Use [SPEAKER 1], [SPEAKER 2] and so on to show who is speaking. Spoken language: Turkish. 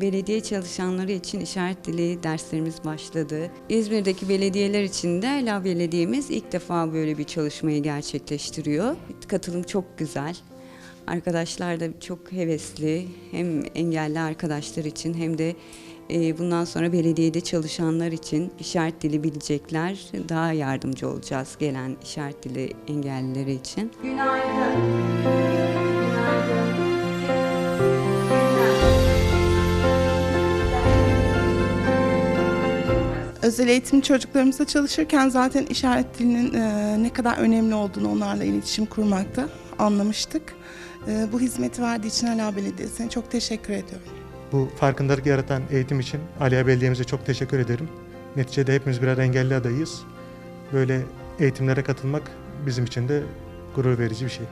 [SPEAKER 1] belediye çalışanları için işaret dili derslerimiz başladı. İzmir'deki belediyeler için de Ela Belediye'miz ilk defa böyle bir çalışmayı gerçekleştiriyor. Katılım çok güzel. Arkadaşlar da çok hevesli. Hem engelli arkadaşlar için hem de e, bundan sonra belediyede çalışanlar için işaret dili bilecekler. Daha yardımcı olacağız gelen işaret dili engellileri için.
[SPEAKER 2] Özel eğitim çocuklarımızla çalışırken zaten işaret dilinin e, ne kadar önemli olduğunu onlarla iletişim kurmakta anlamıştık. E, bu hizmeti verdiği için Ala Belediyesi'ne çok teşekkür ediyorum.
[SPEAKER 3] Bu farkındalık yaratan eğitim için Aliye Belediye'mize çok teşekkür ederim. Neticede hepimiz birer engelli adayız. Böyle eğitimlere katılmak bizim için de gurur verici bir şey.